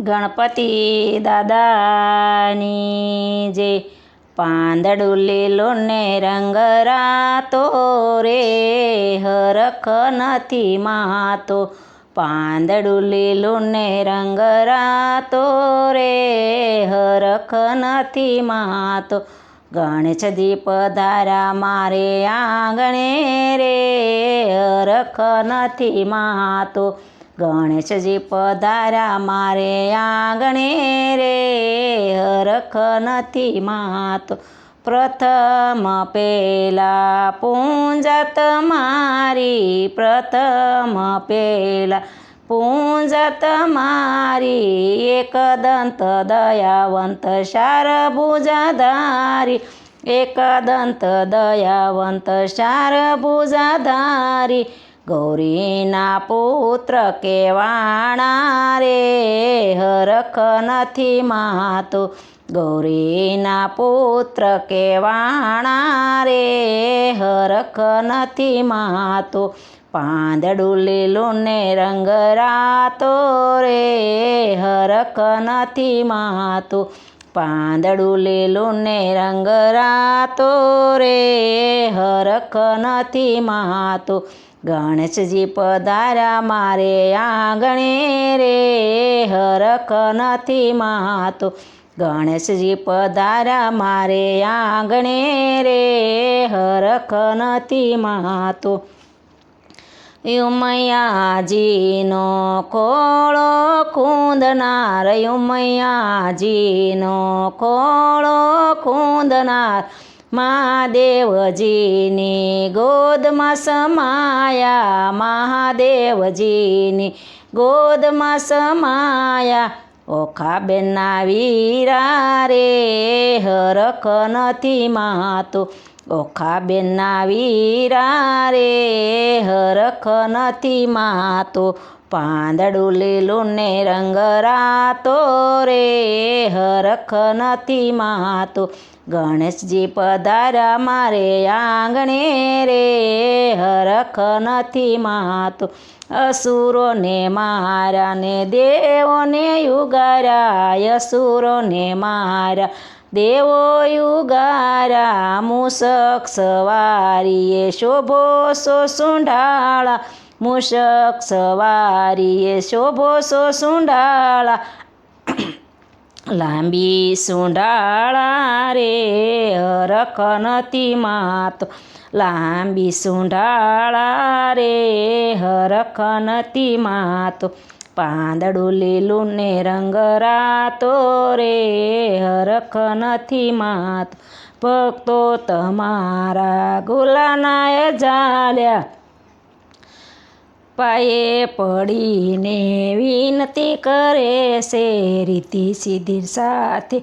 ગણપતિ દાદાની જે પાંદડું લીલો ને રંગ રે, હરખ નથી માતો. પાંદડું લીલું ને રંગ રે, હરખ નથી માતો. ગણેશજી પધારા મારે આંગણે રે, હરખ નથી માતો. ગણેશજી પધારા મારે આંગણે રે હરખ નથી માતો પ્રથમ પેલા પૂંજત મારી પ્રથમ પેલા પૂંજત મારી એક દંત દયાવંત શાર ભુજાધારી એક દંત દયાવંત શાર ભુજાધારી ગૌરીના પુત્ર કેવાણા રે, હરખ નથી માતો. ગૌરીના પુત્ર કેવાણા રે, હરખ નથી માતો. પાંદડું લીલું ને રંગ રાતો રે, હરખ નથી માતો. પાંદડું લીલું ને રંગ રાતો રે હરખ નથી માતો. ગણેશજી પધારા મારે આંગણે રે હરખ નથી માતો. ગણેશજી પધારા મારે આંગણે રે હરખ નથી માતો. યુમૈયાજીનો ખોળો ખૂંદનાર યુમૈયાજીનો ખોળો ખૂંદનાર મહાદેવજીની ગોદમાં સમાયા મહાદેવજીની ગોદમાં સમાયા ઓખા બેના વીરા રે હરખ નથી માતો. ઓખા બેના વીરા રે હરખ નથી માતો. પાંદડું લીલું ને રંગ રાતો રે, હરખ નથી માતો. ગણેશજી પધારા મારે આંગણે રે હરખ નથી માતું અસુરોને મારા ને દેવોને યુગારા અસુરોને મારા, દેવો યુગારા મૂષક સવારીએ શોભો સો સુંઢાળા મૂષક સવારીએ શોભો સો સુંઢાળા લાંબી સુંઢાળા રે હરખ નથી માતો. લાંબી સુંઢાળા રે હરખ નથી માતો. પાંદડું લીલું ને રંગ રાતો રે હરખ નથી માતો. ભક્તો તમારા ગુલાનાય જાલ્યા પાયે પડીને વિનતી કરે છે રીતિ સિદ્ધિ સાથે